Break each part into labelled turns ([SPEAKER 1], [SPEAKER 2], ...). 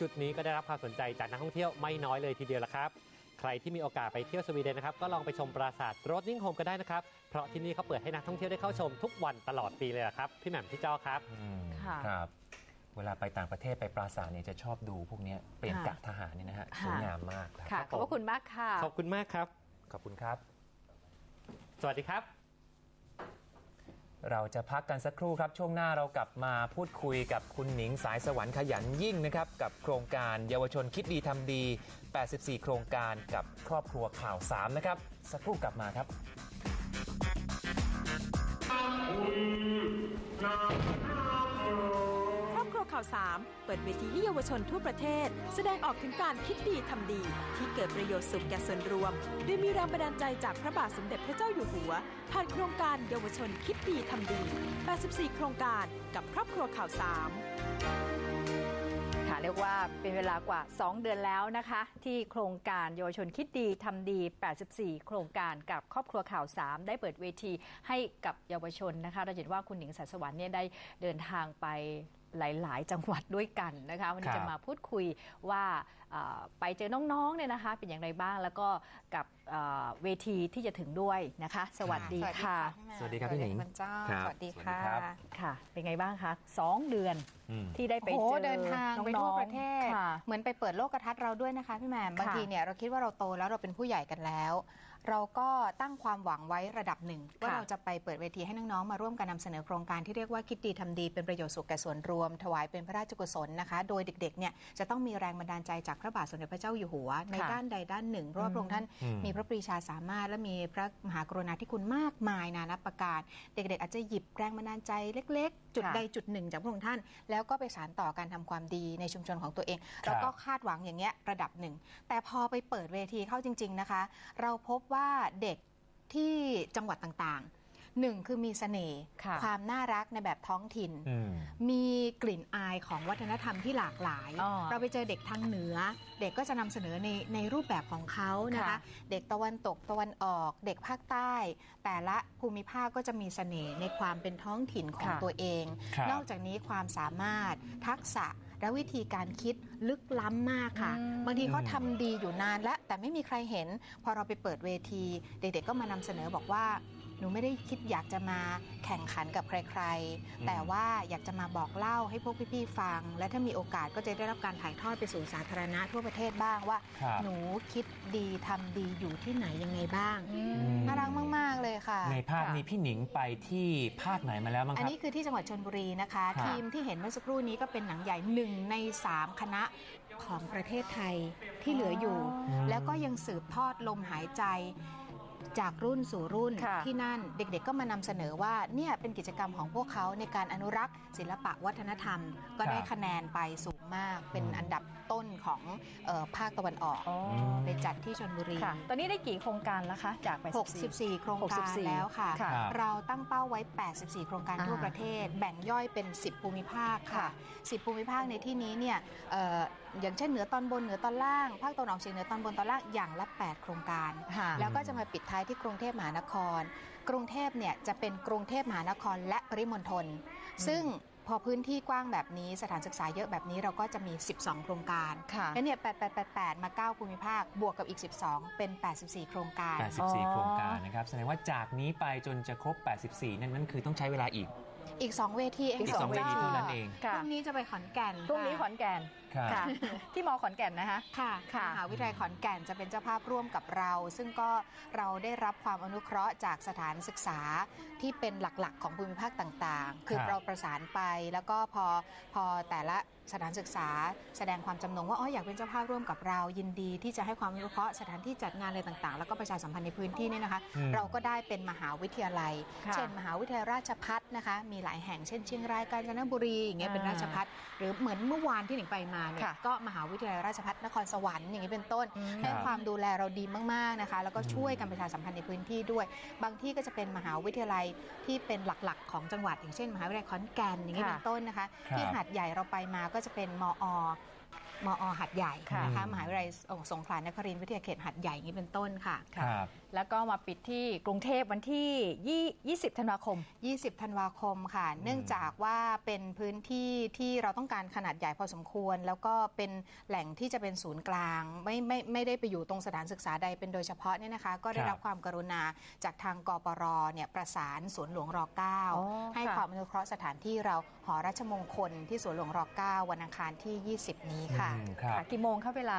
[SPEAKER 1] จุดนี้ก็ได้รับความสนใจจากนักท่องเที่ยวไม่น้อยเลยทีเดียวละครับ ใครที่มีโอกาสไปเที่ยวสวีเดนนะครับก็ลองไปชมปราสาทโรดนิงโฮมกันได้นะครับเพราะที่นี่เขาเปิดให้นักท่องเที่ยวได้เข้าชมทุกวันตลอดปีเลยละครับพี่แหม่มพี่จ้อครับ
[SPEAKER 2] อืม
[SPEAKER 3] ค่ะ
[SPEAKER 2] ครับ เวลาไปต่างประเทศไปปราสาทเนี่ยจะชอบดูพวกเนี้ยเปลี่ยน
[SPEAKER 3] ค่ะ
[SPEAKER 2] กะทหารเนี่ยนะฮะ
[SPEAKER 3] ค่ะ
[SPEAKER 2] สวยงามมากครับ
[SPEAKER 3] ค่ะ ขอบพระคุณมากค่ะ
[SPEAKER 1] ขอบคุณมากครับ
[SPEAKER 2] ขอบคุณครับ
[SPEAKER 1] สวัสดีครับ
[SPEAKER 2] เราจะพักกันสักครู่ครับ ช่วงหน้าเรากลับมาพูดคุยกับคุณหนิงสายสวรรค์ขยันยิ่งนะครับ กับโครงการเยาวชนคิดดีทำดี 84 โครงการกับครอบครัวข่าว 3 นะครับ สักครู่กลับมาครับ
[SPEAKER 4] ครอบครัวข่าวสามเปิดเวทีให้เยาวชนทั่วประเทศ แสดงออกถึงการคิดดีทำดี ที่เกิดประโยชน์สุขแก่ส่วนรวม โดยมีแรงบันดาลใจจากพระบาทสมเด็จพระเจ้าอยู่หัว ผ่านโครงการเยาวชนคิดดีทำดี 84 โครงการกับครอบครัวข่าวสาม
[SPEAKER 3] ค่ะเรียกว่าเป็นเวลากว่า 2 เดือนแล้วนะคะ ที่โครงการเยาวชนคิดดีทำดี 84 โครงการกับครอบครัวข่าว 3 ได้เปิดเวทีให้กับเยาวชนนะคะ เราเห็นว่าคุณหนิงสายสวรรค์เนี่ยได้เดินทางไป หลาย ๆ จังหวัดด้วยกันนะคะวันนี้
[SPEAKER 2] ครับ
[SPEAKER 3] จะมาพูดคุยว่าเอ่อไปเจอน้องๆเนี่ยนะคะเป็นอย่างไรบ้างแล้วก็กับเอ่อเวทีที่จะถึงด้วยนะคะ สวัสดีค่ะ
[SPEAKER 2] สวัสดีครับพี่หนิง
[SPEAKER 5] คุณเจ้า
[SPEAKER 2] ครับ
[SPEAKER 5] สวัสดี
[SPEAKER 2] สวัสดี
[SPEAKER 5] ค่ะ
[SPEAKER 2] ครับ
[SPEAKER 3] ค่ะ เป็นไงบ้างคะสองเดือน
[SPEAKER 2] อืม
[SPEAKER 3] ที่ได้ไป
[SPEAKER 5] โอ้โห
[SPEAKER 3] เจอ
[SPEAKER 5] เดินทางไป
[SPEAKER 3] น้
[SPEAKER 5] ทั่
[SPEAKER 3] อ
[SPEAKER 5] ว
[SPEAKER 3] งๆ
[SPEAKER 5] ประเทศ
[SPEAKER 3] ค่ะ
[SPEAKER 5] เหมือนไปเปิดโลกทัศน์เราด้วยนะคะพี่แหม่มบาง
[SPEAKER 3] ค่ะ
[SPEAKER 5] ทีเนี่ยเราคิดว่าเราโตแล้วเราเป็นผู้ใหญ่กันแล้ว เราก็ตั้งความหวังไว้ระดับหนึ่ง ว่า
[SPEAKER 3] ค่ะ
[SPEAKER 5] เราจะไปเปิดเวทีให้น้องๆมาร่วมกันนำเสนอโครงการที่เรียกว่าคิดดีทำดีเป็นประโยชน์สุขแก่ส่วนรวม ถวายเป็นพระราชกุศลนะคะ โดยเด็กๆเนี่ยจะต้องมีแรงบันดาลใจจากพระบาทสมเด็จพระเจ้าอยู่หัว ใน
[SPEAKER 3] ค่ะ
[SPEAKER 5] ด้านใดด้านหนึ่งเพราะว่าพระองค์ท่าน
[SPEAKER 2] อืม
[SPEAKER 5] มีพระปรีชาสามารถ และมีพระมหากรุณาธิคุณมากมายนานับประการ เด็กๆ อาจจะหยิบแรงบันดาลใจเล็ก ๆ จุด
[SPEAKER 3] ค่ะ
[SPEAKER 5] ใดจุดหนึ่งจากพระองค์ท่าน แล้วก็ไปสานต่อการทำความดีในชุมชนของตัวเองเราก็คาดหวังอย่างเงี้ยระดับหนึ่งแต่พอไปเปิดเวทีเข้าจริง ๆนะคะ เราพบว่าเด็กที่จังหวัดต่างๆหนึ่งคือมีเสน่ห์
[SPEAKER 3] ค่ะ
[SPEAKER 5] ความน่ารักในแบบท้องถิ่น
[SPEAKER 2] อืม
[SPEAKER 5] มีกลิ่นอายของวัฒนธรรมที่หลากหลาย
[SPEAKER 3] อ๋อ
[SPEAKER 5] เราไปเจอเด็กทางเหนือ เด็กก็จะนำเสนอในในรูปแบบของเขานะคะ
[SPEAKER 3] ค่ะ
[SPEAKER 5] เด็กตะวันตกตะวันออก เด็กภาคใต้ แต่ละภูมิภาคก็จะมีเสน่ห์ในความเป็นท้องถิ่นของ
[SPEAKER 3] ค่ะ
[SPEAKER 5] ตัวเอง
[SPEAKER 2] ครับ
[SPEAKER 5] นอกจากนี้ความสามารถทักษะ และวิธีการคิดลึกล้ำมากค่ะ
[SPEAKER 3] อืม
[SPEAKER 5] บางทีเขาทำดีอยู่นานแล้วแต่ไม่มีใครเห็น พอเราไปเปิดเวที เด็กๆก็มานำเสนอบอกว่า หนูไม่ได้คิดอยากจะมาแข่งขันกับใคร ๆ แต่ว่าอยากจะมาบอกเล่าให้พวกพี่ๆฟัง และถ้ามีโอกาสก็จะได้รับการถ่ายทอดไปสู่สาธารณะทั่วประเทศบ้างว่า
[SPEAKER 2] ครับ
[SPEAKER 5] หนูคิดดีทำดีอยู่ที่ไหนยังไงบ้าง
[SPEAKER 3] อืม
[SPEAKER 2] ม
[SPEAKER 5] น่ารักมากๆเลยค่ะ
[SPEAKER 2] ในภาพ
[SPEAKER 3] ค่ะ
[SPEAKER 2] นี้พี่หนิงไปที่ภาคไหนมาแล้วบ้าง
[SPEAKER 5] อั
[SPEAKER 2] คนรับ
[SPEAKER 5] นี้คือที่จังหวัดชนบุรีนะคะ
[SPEAKER 2] ครับ
[SPEAKER 5] ทีมที่เห็นเมื่อสักครู่นี้ก็เป็นหนังใหญ่หนึ่งใน 3 คณะของประเทศไทยที่เหลืออยู่ แล้วก็ยังสืบทอดลมหายใจ จากรุ่นสู่รุ่น
[SPEAKER 3] ค่ะ
[SPEAKER 5] ที่นั่นเด็กๆก็มานำเสนอว่าเนี่ยเป็นกิจกรรมของพวกเขาในการอนุรักษ์ศิลปะวัฒนธรรม ก็ได้
[SPEAKER 2] ครับ
[SPEAKER 5] คะแนนไปสูง มาก เป็น
[SPEAKER 2] อืม
[SPEAKER 5] อันดับต้นของเออภาคตะวันออก
[SPEAKER 3] อ๋อ
[SPEAKER 5] ไปจัดที่ชนบุรี
[SPEAKER 3] ค่ะตอนนี้ได้กี่โครงการแล้วคะ จากไป
[SPEAKER 5] 64 โครงการ
[SPEAKER 3] 64
[SPEAKER 5] แล้วค่ะ
[SPEAKER 3] ค่ะ
[SPEAKER 2] ครับ
[SPEAKER 5] เราตั้งเป้าไว้ 84 โครงการ
[SPEAKER 3] อ่า
[SPEAKER 5] ทั่วประเทศ แบ่งย่อยเป็น 10 ภูมิภาคค่ะ
[SPEAKER 3] ค่ะ
[SPEAKER 5] 10 ภูมิภาคในที่นี้เนี่ยเอ่ออย่างเช่นเหนือตอนบนเหนือตอนล่าง ภาคตะวันออกเฉียงเหนือตอนบนตอนล่างอย่างละ 8 โครงการ
[SPEAKER 3] ค่ะ
[SPEAKER 5] แล้วก็จะมาปิดท้ายที่กรุงเทพมหานคร กรุงเทพเนี่ยจะเป็นกรุงเทพมหานครและปริมณฑลซึ่ง พอพื้นที่กว้างแบบนี้สถานศึกษาเยอะแบบนี้เราก็จะมี 12 โครงการ
[SPEAKER 3] ค่ะ
[SPEAKER 5] แล้วเนี่ย 8888 มา 9 ภูมิภาค บวกกับอีก 12 เป็น 84 โครงการ
[SPEAKER 2] 84 โครงการนะครับ แสดงว่าจากนี้ไปจนจะครบ 84 นั่นนั่นคือต้องใช้เวลาอีก
[SPEAKER 5] อีก 2 เวทีเอง
[SPEAKER 3] อีก
[SPEAKER 2] อีก
[SPEAKER 3] ส
[SPEAKER 2] ส
[SPEAKER 3] อ
[SPEAKER 2] องงเวทีเท่านั้นเอง
[SPEAKER 5] พ
[SPEAKER 3] ค่ะ
[SPEAKER 5] รุ่งนี้จะไปขอนแก่น
[SPEAKER 3] พรุ่งนี้ข
[SPEAKER 5] ค่ะ
[SPEAKER 3] อนแก่น
[SPEAKER 2] ครับ
[SPEAKER 3] ค่ะ ที่มอขอนแก่นนะคะ
[SPEAKER 5] ค่ะ
[SPEAKER 3] ค่ะ
[SPEAKER 5] มหาวิทยาลัยขอนแก่นจะเป็นเจ้าภาพร่วมกับเรา ซึ่งก็เราได้รับความอนุเคราะห์จากสถานศึกษาที่เป็นหลักๆ ของภูมิภาคต่างๆ คือ
[SPEAKER 2] ครับ
[SPEAKER 5] เราประสานไปแล้วก็พอพอแต่ละสถานศึกษา แสดงความจำนงว่าอ๋ออยากเป็นเจ้าภาพร่วมกับเรา ยินดีที่จะให้ความอนุเคราะห์สถานที่จัดงานอะไรต่างๆ แล้วก็ประชาสัมพันธ์ในพื้นที่เนี่ยนะคะ
[SPEAKER 2] อืม
[SPEAKER 5] เราก็ได้เป็นมหาวิทยาลัย
[SPEAKER 3] ค่ะ
[SPEAKER 5] เช่น มหาวิทยาลัยราชพัฒนะคะ มีหลายแห่งเช่นเชียงรายกาญจนบุรีอย่างเงี้ยเป็น
[SPEAKER 3] อ่า
[SPEAKER 5] ราชพัฒหรือเหมือนเมื่อวานที่หนิงไปมาเนี่ย
[SPEAKER 3] ค่ะ
[SPEAKER 5] ก็มหาวิทยาลัยราชพัฒนครสวรรค์อย่างนี้เป็นต้น
[SPEAKER 3] อืม
[SPEAKER 5] ให้ความดูแลเราดีมากๆนะคะ แล้วก็ช่วยกันประชาสัมพันธ์ในพื้นที่ด้วย บางที่ก็จะเป็นมหาวิทยาลัยที่เป็นหลักๆ ของจังหวัด อย่างเช่น มหาวิทยาลัยขอนแก่นอย่างนี้
[SPEAKER 3] ค่ะ
[SPEAKER 5] เป็นต้นนะคะ
[SPEAKER 2] ครับ
[SPEAKER 5] ที่หาดใหญ่เราไปมาก็จะเป็นมอ มอหัดใหญ่
[SPEAKER 3] ค่ะ
[SPEAKER 5] นะคะมหาวิทยาลัยสงขลานครินทร์วิทยาเขตหัดใหญ่อย่างนี้เป็นต้นค่ะ
[SPEAKER 2] ครับ
[SPEAKER 3] แล้วก็มาปิดที่กรุงเทพวันที่ 20 ธันวาคม
[SPEAKER 5] 20 ธันวาคมค่ะ เนื่องจากว่าเป็นพื้นที่ที่เราต้องการขนาดใหญ่พอสมควร แล้วก็เป็นแหล่งที่จะเป็นศูนย์กลาง ไม่ไม่ไม่ได้ไปอยู่ตรงสถานศึกษาใดเป็นโดยเฉพาะเนี่ยนะคะ ก็ได้
[SPEAKER 2] ครับ
[SPEAKER 5] รับความกรุณาจากทางกปรเนี่ยประสานสวนหลวงร
[SPEAKER 3] อ๋อ
[SPEAKER 5] 9ให้
[SPEAKER 3] ค่ะ
[SPEAKER 5] ความอนุเคราะห์สถานที่เราหอราชมงคลที่สวนหลวงร9วันอังคารที่ 20 นี้ค่ะ
[SPEAKER 2] อืมครับ
[SPEAKER 3] ค่ะกี่โมงคะเวลา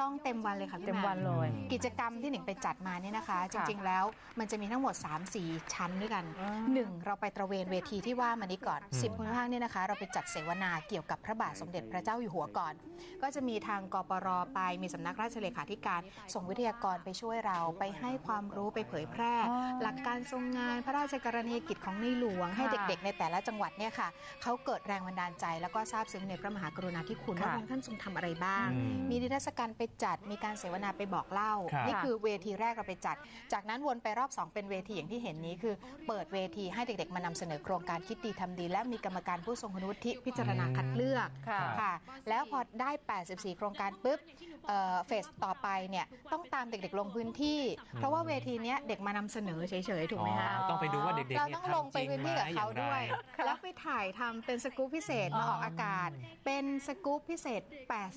[SPEAKER 5] ต้องเต็มวันเลยค่ะพี่
[SPEAKER 3] เต็ม
[SPEAKER 5] แห
[SPEAKER 3] วันเลย
[SPEAKER 2] อืม
[SPEAKER 5] กิจกรรมที่หนิงไปจัดมาเนี่ยนะคะ จ
[SPEAKER 3] ค่ะ
[SPEAKER 5] ริงๆแล้วมันจะมีทั้งหมด 3-4 ชั้นด้วยกัน
[SPEAKER 3] อ่า
[SPEAKER 5] หนึ่งเราไปตระเวนเวทีที่ว่ามานี้ก่อน
[SPEAKER 2] อืม
[SPEAKER 5] 10ภูมิภาคเนี่ยนะคะ เราไปจัดเสวนาเกี่ยวกับพระบาทสมเด็จพระเจ้าอยู่หัวก่อน ก็จะมีทางกปรไปมีสำนักราชเลขาธิการ ส่งวิทยากรไปช่วยเราไปให้ความรู้ไปเผยแพร่
[SPEAKER 3] อ๋อ
[SPEAKER 5] หลักการทรงงานพระราชกรณียกิจของในหลวง ให้
[SPEAKER 3] ค่ะ
[SPEAKER 5] เด็กๆ ในแต่ละจังหวัดเนี่ยค่ะเขาเกิดแรงบันดาลใจ แล้วก็ซาบซึ้งในพระมหากรุณาธิคุณว่า
[SPEAKER 3] ค่ะ
[SPEAKER 5] พระองค์ท่านทรงทำอะไรบ้าง
[SPEAKER 2] อืม
[SPEAKER 5] มีนิทรรศการไปจัด มีการเสวนาไปบอกเล่า
[SPEAKER 2] ครับ
[SPEAKER 5] นี่คือเวทีแรกเราไปจัด จากนั้นวนไปรอบ 2 เป็นเวทีอย่างที่เห็นนี้คือ เปิดเวทีให้เด็กๆ มานำเสนอโครงการคิดดีทำดี และมีกรรมการผู้ทรงคุณวุฒิพิจารณาคัดเลือก
[SPEAKER 3] ค่ะ
[SPEAKER 5] ค่ะแล้วพอได้ 84 โครงการปุ๊บเอ่อเฟสต่อไปเนี่ยต้องตามเด็กๆลงพื้นที่ เพราะว่าเวทีเนี้ยเด็กมานำเสนอเฉยๆ ถูกไหมคะ
[SPEAKER 2] อ๋อต้องไปดูว่าเด็กๆ
[SPEAKER 5] เรา
[SPEAKER 2] เนี่ย
[SPEAKER 5] ต้องลง
[SPEAKER 2] ทำจ
[SPEAKER 5] ไป
[SPEAKER 2] ริง
[SPEAKER 5] พื้น
[SPEAKER 2] ไหม
[SPEAKER 5] ที่กับ
[SPEAKER 2] อ
[SPEAKER 5] เขา
[SPEAKER 2] ย่างไร
[SPEAKER 5] ด้วยแล้วไปถ่ายทำเป็นสกู๊ปพิเศษมาออกอากาศ เป็นสกู๊ปพิเศษ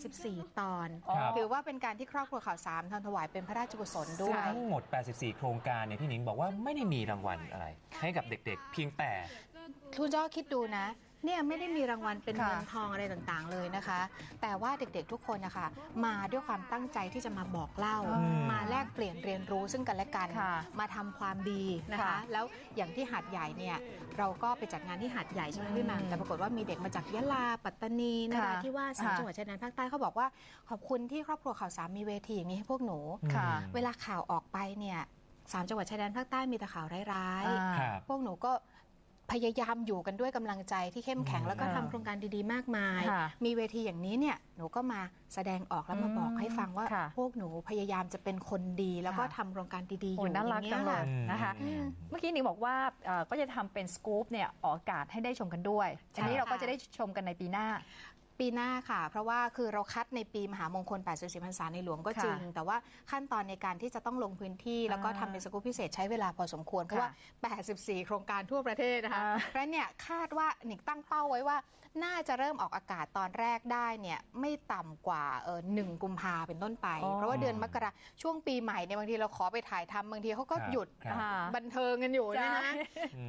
[SPEAKER 5] 84 ตอน
[SPEAKER 2] ครับ
[SPEAKER 5] ถือว่าเป็นการที่ครอบครัวข่าวสามทำถวายเป็นพระราชกุศลด้
[SPEAKER 2] ซึ่
[SPEAKER 5] ว
[SPEAKER 2] ง
[SPEAKER 5] ย
[SPEAKER 2] ทั้งหมด 84 โครงการเนี่ยพี่หนิงบอกว่าไม่ได้มีรางวัลอะไร ให้กับเด็กๆ เพียงแต่
[SPEAKER 5] คุณจ้อคิดดูนะ เนี่ยไม่ได้มีรางวัลเป็น
[SPEAKER 3] ค่ะ
[SPEAKER 5] เงินทองอะไรต่างๆเลยนะคะ แต่ว่าเด็กๆทุกคนนะคะมาด้วยความตั้งใจที่จะมาบอกเล่า
[SPEAKER 2] อืม
[SPEAKER 5] มาแลกเปลี่ยนเรียนรู้ซึ่งกันและกัน
[SPEAKER 3] ค่ะ
[SPEAKER 5] มาทำความดีนะคะ
[SPEAKER 3] ค่ะ
[SPEAKER 5] แล้วอย่างที่หาดใหญ่เนี่ยเราก็ไปจัดงานที่หาดใหญ่ใช่ไหมพี่แหม่ม
[SPEAKER 3] อืม
[SPEAKER 5] แต่ปรากฏว่ามีเด็กมาจากยะลาปัตตานีน
[SPEAKER 3] ค่ะ
[SPEAKER 5] ราธิวาสสาม
[SPEAKER 3] ค่ะ
[SPEAKER 5] จังหวัดชายแดนภาคใต้เขาบอกว่าขอบคุณที่ครอบครัวข่าวสามมีเวทีอย่างนี้ให้พวกหนู
[SPEAKER 3] ค่ะ
[SPEAKER 5] เวลาข่าวออกไปเนี่ยสามจังหวัดชายแดนภาคใต้มีแต่ข่าวร้ายๆ
[SPEAKER 3] อ่า
[SPEAKER 2] ครับ
[SPEAKER 5] พวกหนูก็ พยายามอยู่กันด้วยกำลังใจที่เข้มแข็ง
[SPEAKER 2] อืม
[SPEAKER 5] แล้วก็
[SPEAKER 3] อ่า
[SPEAKER 5] ทำโครงการดีๆ มากมาย
[SPEAKER 3] ค่ะ
[SPEAKER 5] มีเวทีอย่างนี้เนี่ยหนูก็มาแสดงออกแล้วมาบอกให้ฟังว่า
[SPEAKER 3] ค่ะ
[SPEAKER 5] พวกหนูพยายามจะเป็นคนดี แล้วก็
[SPEAKER 3] ค่ะ
[SPEAKER 5] ทำโครงการดีๆอ
[SPEAKER 3] โอ้
[SPEAKER 5] ยู่
[SPEAKER 3] น่ารัก
[SPEAKER 5] อย่
[SPEAKER 3] จังเลย
[SPEAKER 5] ค่ะ
[SPEAKER 2] อืม
[SPEAKER 3] นะคะ
[SPEAKER 2] อืม
[SPEAKER 3] เมื่อกี้หนิงบอกว่าเอ่อก็จะทำเป็นสกู๊ปเนี่ยออกอากาศให้ได้ชมกันด้วยอันนี้
[SPEAKER 5] ใช่
[SPEAKER 3] เราก็
[SPEAKER 5] ค่ะ
[SPEAKER 3] จะได้ชมกันในปีหน้า
[SPEAKER 5] ปีหน้าค่ะ เพราะว่าคือเราคัดในปีมหามงคล 84พรรษาในหลวงก็
[SPEAKER 3] ค่ะ
[SPEAKER 5] จริง แต่ว่าขั้นตอนในการที่จะต้องลงพื้นที่ แล้วก็
[SPEAKER 3] อ่า
[SPEAKER 5] ทำเป็นสกู๊ปพิเศษใช้เวลาพอสมควร เพราะว่า 84 โครงการทั่วประเทศนะคะ
[SPEAKER 3] อ่า
[SPEAKER 5] เพราะฉะนั้นเนี่ยคาดว่าหนิงตั้งเป้าไว้ว่า น่าจะเริ่มออกอากาศตอนแรกได้เนี่ยไม่ต่ำกว่าเออหนึ่งกุมภาเป็นต้นไป
[SPEAKER 3] อ๋อ
[SPEAKER 5] เพราะว่าเดือนมกราช่วงปีใหม่เนี่ยบางทีเราขอไปถ่ายทำบางทีเขาก็
[SPEAKER 2] ครับ
[SPEAKER 5] หยุด
[SPEAKER 2] ครับ
[SPEAKER 3] อ่า
[SPEAKER 5] บันเทิงกันอยู่นะ
[SPEAKER 3] ใช่
[SPEAKER 5] ฮะ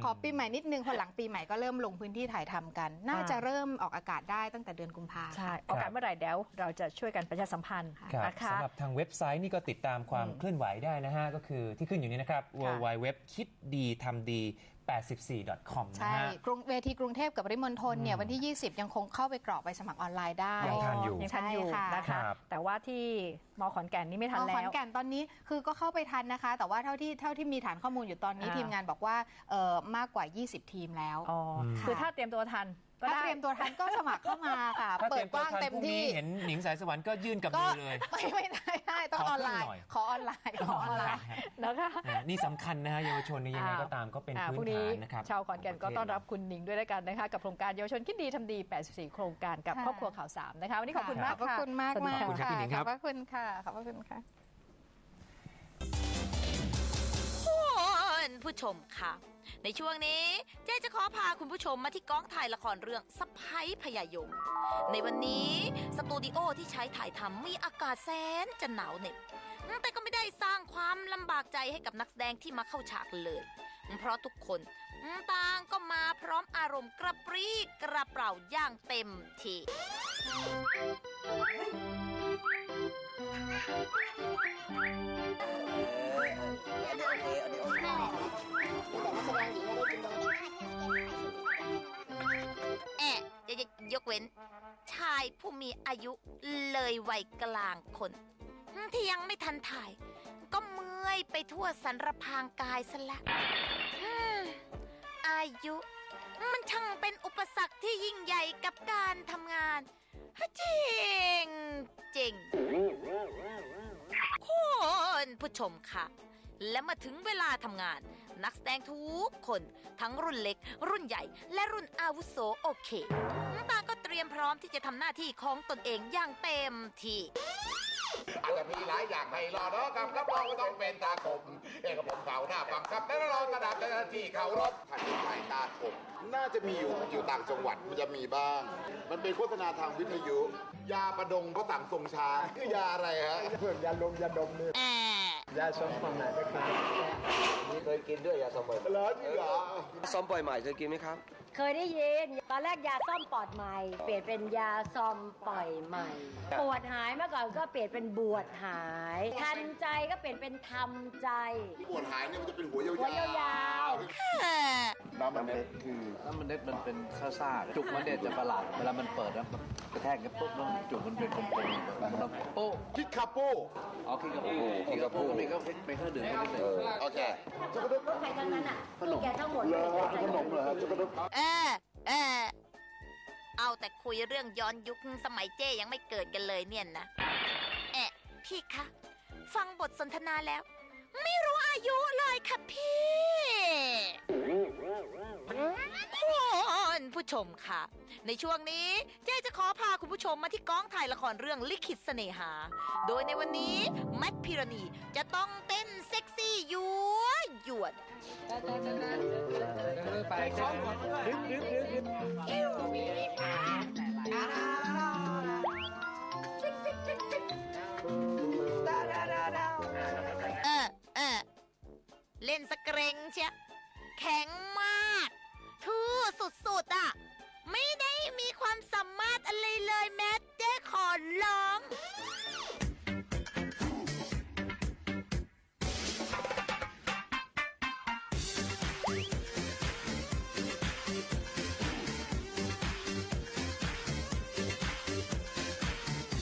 [SPEAKER 5] ขอปีใหม่นิดนึงพอหลังปีใหม่ก็เริ่มลงพื้นที่ถ่ายทำกันน่า
[SPEAKER 3] อ่า
[SPEAKER 5] จะเริ่มออกอากาศได้ตั้งแต่เดือนกุมภา
[SPEAKER 3] ใช่ออกอากาศเมื่อไหร่เดี๋ยวเราจะช่วยกันประชาสัมพันธ์
[SPEAKER 2] ครับ
[SPEAKER 3] นะคะ
[SPEAKER 2] สำหรับทางเว็บไซต์นี่ก็ติดตามความ
[SPEAKER 3] อืม
[SPEAKER 2] เคลื่อนไหวได้นะฮะ ก็คือที่ขึ้นอยู่นี้นะครับ w
[SPEAKER 3] ค่ะ
[SPEAKER 2] w w คิดดีทำดี 84.com นะ
[SPEAKER 5] ใช่
[SPEAKER 2] ฮะ
[SPEAKER 5] กรุงเวทีกรุงเทพกับปริมณฑลเนี่ย
[SPEAKER 2] อืม
[SPEAKER 5] วันที่ 20 ยังคงเข้าไปกรอกใบสมัครออนไลน์ได้
[SPEAKER 2] ยังทันอยู่
[SPEAKER 3] ยังทันอยู่
[SPEAKER 5] ใช่ค่ะ
[SPEAKER 3] นะ
[SPEAKER 2] ครั
[SPEAKER 3] คะ
[SPEAKER 2] บ
[SPEAKER 3] แต่ว่าที่มขอนแก่นนี่ไม่ทัน
[SPEAKER 5] ข
[SPEAKER 3] แล้
[SPEAKER 5] อน
[SPEAKER 3] ว
[SPEAKER 5] แก่นตอนนี้คือก็เข้าไปทันนะคะ แต่ว่าเท่าที่เท่าที่มีฐานข้อมูลอยู่ตอนนี้
[SPEAKER 3] อ่า
[SPEAKER 5] ทีมงานบอกว่าเอ่อมากกว่า 20 ทีมแล้ว
[SPEAKER 3] อ๋ออ
[SPEAKER 2] ม
[SPEAKER 3] คือถ้าเตรียมตัวทัน ก็
[SPEAKER 5] ถ้า
[SPEAKER 3] ได้
[SPEAKER 5] เตรียมตัวทันก็สมัครเข้ามาค่ะ
[SPEAKER 2] ถ้า
[SPEAKER 5] เปิ
[SPEAKER 2] เตรี
[SPEAKER 5] ด
[SPEAKER 2] ยม
[SPEAKER 5] ก
[SPEAKER 2] ตัว
[SPEAKER 5] ว้าง
[SPEAKER 2] ทัน
[SPEAKER 5] เต็ม
[SPEAKER 2] พรุ่งนี้
[SPEAKER 5] ที่
[SPEAKER 2] เห็นหนิงสายสวรรค์ก็ยื่นกับ
[SPEAKER 5] ก็
[SPEAKER 2] มือเลย
[SPEAKER 5] ไม่ไม่ได้ไม่ต้อง
[SPEAKER 2] ขอ
[SPEAKER 5] ออนไล
[SPEAKER 2] ขึ้น
[SPEAKER 5] น์
[SPEAKER 2] หน่อย
[SPEAKER 5] ขอออนไลน์ขอออนไลน์
[SPEAKER 3] นะคะ
[SPEAKER 2] นะนี่สำคัญนะฮะเยาวชนนี่ยังไง
[SPEAKER 3] อ่า
[SPEAKER 2] ก็ตามก็เป็น
[SPEAKER 3] อ่า
[SPEAKER 2] พื้
[SPEAKER 3] พรุ่
[SPEAKER 2] น
[SPEAKER 3] งนี้
[SPEAKER 2] ฐานนะครับ
[SPEAKER 3] ชาวขอนแก่นก็ต้อนรับคุณหนิงด้วยแล้วกันนะคะ กับโครงการเยาวชนคิดดีทำดี 84 โครงการกับ
[SPEAKER 5] ค่ะ
[SPEAKER 3] ครอบครัวข่าวสามนะคะ วันนี้ขอบคุณมาก
[SPEAKER 5] ขอบพระ
[SPEAKER 3] ค่ะ
[SPEAKER 5] คุณมาก
[SPEAKER 3] สวัสดี
[SPEAKER 5] มาก
[SPEAKER 2] ขอบคุณครับพี่หนิงครับ
[SPEAKER 5] ขอบพระคุณค่ะ ขอบพระคุณค่ะ
[SPEAKER 6] ผู้ชมค่ะ ในช่วงนี้เจ๊จะขอพาคุณผู้ชมมาที่กองถ่ายละครเรื่องสะพ้ยพยายม ในวันนี้สตูดิโอที่ใช้ถ่ายทำมีอากาศแสนจะหนาวเหน็บแต่ก็ไม่ได้สร้างความลำบากใจให้กับนักแสดงที่มาเข้าฉากเลย เพราะทุกคนต่างก็มาพร้อมอารมณ์กระปรี้กระเปร่าอย่างเต็มที่ แอะยยยกเว้น ชายผู้มีอายุเลยวัยกลางคน ที่ยังไม่ทันถ่าย ก็เมื่อยไปทั่วสันรพางกายซะและอืมอายุ มันช่างเป็นอุปสรรคที่ยิ่งใหญ่กับการทำงาน จริงจริงคุณผู้ชมค่ะ และมาถึงเวลาทำงาน นักแสดงทุกคน ทั้งรุ่นเล็ก รุ่นใหญ่ และรุ่นอาวุโสโอเคต่างก็เตรียมพร้อมที่จะทำหน้าที่ของตนเองอย่างเต็มที่
[SPEAKER 7] อาจจะมีหลายอย่างให้รอเนาะครับรับรองว่าต้องเป็นตาคมเอกผมเก่าหน้าฟังครับและรองระดับเจ้าหน้าที่เขารบ
[SPEAKER 8] ถ้านสายตาคม น่าจะมีอยู่อยู่ต่างจังหวัดมันจะมีบ้าง มันเป็นโฆษณาทางวิทยุ ยาประดงพระสั่งทรงชาคือยาอะไรฮะ
[SPEAKER 7] เพื่อนยาลมยาดมเนี่
[SPEAKER 6] แอ
[SPEAKER 7] ยาสมความหมายก็คือ
[SPEAKER 8] นี่เคยกินด้วยยาสมุนเหรอจริงเหรอ
[SPEAKER 9] ซ้อมปล่อยใหม่เคยกินไหมครับ
[SPEAKER 10] เคยได้ยิน ตอนแรกยาซ่อมปอดใหม่ เปลี่ยนเป็นยาซ่อมปล่อยใหม่ ปวดหายเมื่อก่อนก็เปลี่ยนเป็นบวชหาย ทันใจก็เปลี่ยนเป็นทำใจ
[SPEAKER 8] ที่ปวดหายเนี่ยมันจะเป็นหัวยาว
[SPEAKER 10] หัวยาวๆ
[SPEAKER 6] แอะ
[SPEAKER 8] น้ำมันเม็ดคือ
[SPEAKER 11] น้ำมันเน็ตมันเป็นข้าวซ่าจุกมันเนี่ยจะประหลาด เวลามันเปิดแล้วมัน กระแทกกันปุ๊บแล้วจุกมันเป็นกลมๆแบบมันโป๊ะ
[SPEAKER 8] คิดคาโป้
[SPEAKER 11] อ๋อคิกกระปูคิกกระปูมีก็เป็นเครื่องดื่มนิดหนึ่ง
[SPEAKER 8] โอเค
[SPEAKER 10] ใครทั้งนั้นอะแกทั้งหมด
[SPEAKER 8] เหรอขนมเหรอครับจุกระดุก
[SPEAKER 6] เออเออเอาแต่คุยเรื่องย้อนยุคสมัยเจ้ยังไม่เกิดกันเลยเนี่ยนะแอะพี่คะ ฟังบทสนทนาแล้ว ไม่รู้อายุเลยค่ะพี่ คุณผู้ชมค่ะ ในช่วงนี้เจ๊จะขอพาคุณผู้ชมมาที่กองถ่ายละครเรื่องลิขิตเสน่หา โดยในวันนี้แมทพิรณีจะต้องเต้นเซ็กซี่ยัวหยวน
[SPEAKER 2] ไปครับ
[SPEAKER 6] เออเออเล่นสเกรงเชีย แข็งมากทู่สุดๆอะ ไม่ได้มีความสามารถอะไรเลยแม้เจ๊ขอร้อง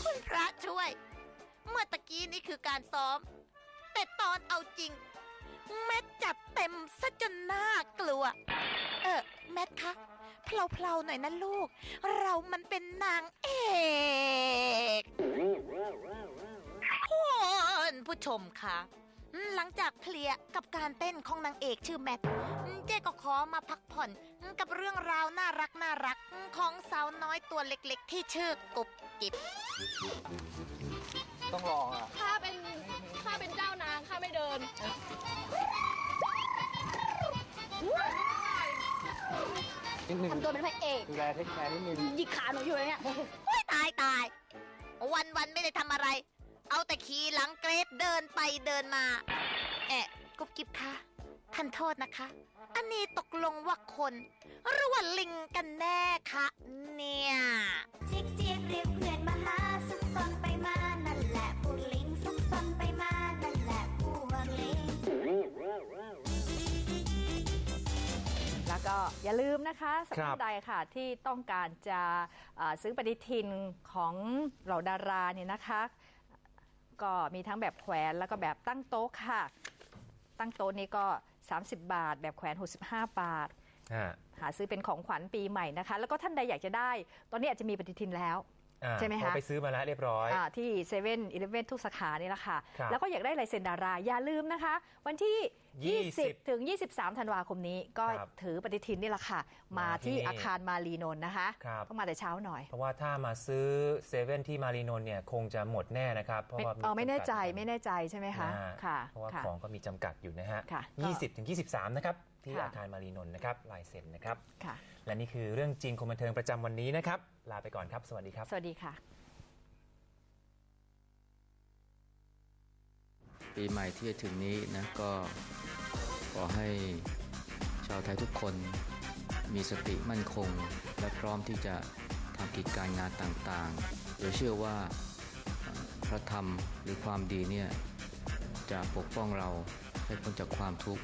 [SPEAKER 6] คุณพระช่วย เมื่อตะกี้นี่คือการซ้อม แต่ตอนเอาจริง แมทจัดเต็ม ซะจนน่ากลัว เออแมทคะเพลาๆหน่อยนะลูก เรามันเป็นนางเอกคุณผู้ชมคะหลังจากเพลียกับการเต้นของนางเอกชื่อแมท เจ๊ก็ขอมาพักผ่อนกับเรื่องราวน่ารักน่ารักของสาวน้อยตัวเล็กๆ ที่ชื่อกุบกิบ
[SPEAKER 11] ต้องลองอะ
[SPEAKER 10] ข้าเป็นข้าเป็นเจ้านางข้าไม่เดิน
[SPEAKER 11] นิดหนึ่ง
[SPEAKER 10] ทำตัวเป็นพระเอก
[SPEAKER 11] ดูแลเทคแคร์นิดนึง
[SPEAKER 10] หยิกขาหนูอยู่เลยเนี่ย
[SPEAKER 6] โอ้ยตายตาย วันวันๆไม่ได้ทำอะไร เอาแต่ขี่หลังเกรดเดินไปเดินมา แอะกุ๊บกิ๊บคะท่านโทษนะคะ อันนี้ตกลงว่าคนหรือว่าลิงกันแน่คะเนี่ย
[SPEAKER 10] จิกจิกเรีย
[SPEAKER 3] ก อย่าลืมนะคะสำห
[SPEAKER 2] ครั
[SPEAKER 3] รับบใดค่ะที่ต้องการจะเอ่อซื้อปฏิทินของเหล่าดาราเนี่ยนะคะ ก็มีทั้งแบบแขวนแล้วก็แบบตั้งโต๊ะค่ะ ตั้งโต๊ะนี้ก็ 30 บาท แบบแขวน 65 บาท
[SPEAKER 2] อ่า
[SPEAKER 3] หาซื้อเป็นของขวัญปีใหม่นะคะ แล้วก็ท่านใดอยากจะได้ ตอนนี้อาจจะมีปฏิทินแล้ว
[SPEAKER 2] อ่า
[SPEAKER 3] ใช่ไหมคะ
[SPEAKER 2] พอไปซื้อมาแล้วเรียบร้อย
[SPEAKER 3] อ่าที่เซเว่นอีเลฟเว่นทุกสาขานี่แหละค่ะ
[SPEAKER 2] ครับ
[SPEAKER 3] แล้วก็อยากได้ลายเซ็นดารา อย่าลืมนะคะ วันที่
[SPEAKER 2] 20
[SPEAKER 3] 20ถึง 23 ธันวาคมนี้ ก็
[SPEAKER 2] ครับ
[SPEAKER 3] ถือปฏิทินนี่แหละค่ะ มา
[SPEAKER 2] มาที่
[SPEAKER 3] ที่
[SPEAKER 2] นี่
[SPEAKER 3] อาคารมารีนนท์นะคะ
[SPEAKER 2] ครับ
[SPEAKER 3] ต้องมาแต่เช้าหน่อย
[SPEAKER 2] เพราะว่าถ้ามาซื้อเซเว่นที่มารีนนท์เนี่ยคงจะหมดแน่นะครับ เพราะ
[SPEAKER 3] ไม่
[SPEAKER 2] ว่า
[SPEAKER 3] เออไม่แน่ใจ
[SPEAKER 2] จำกัด
[SPEAKER 3] ไม่แน่ใจใช่ไหมคะ
[SPEAKER 2] อ่า
[SPEAKER 3] ค่ะ
[SPEAKER 2] เพราะว่า
[SPEAKER 3] ค่ะ
[SPEAKER 2] ของก็มีจำกัดอยู่นะฮะ
[SPEAKER 3] ค่ะก็
[SPEAKER 2] 20 ถึง 23 นะครับที่
[SPEAKER 3] ค่ะ
[SPEAKER 2] อาคารมารีนนท์นะครับลายเซ็นนะครับ
[SPEAKER 3] ค่ะ
[SPEAKER 2] และนี่คือเรื่องจริงคนบันเทิงประจำวันนี้นะครับ ลาไปก่อนครับ สวัสดีครับ
[SPEAKER 3] สวัสดีค่ะ
[SPEAKER 11] ปีใหม่ที่จะถึงนี้นะก็ขอให้ชาวไทยทุกคนมีสติมั่นคง และพร้อมที่จะทำกิจการงานต่างๆโดยเชื่อว่าเอ่อพระธรรมหรือความดีเนี่ยจะปกป้องเราให้พ้นจากความทุกข์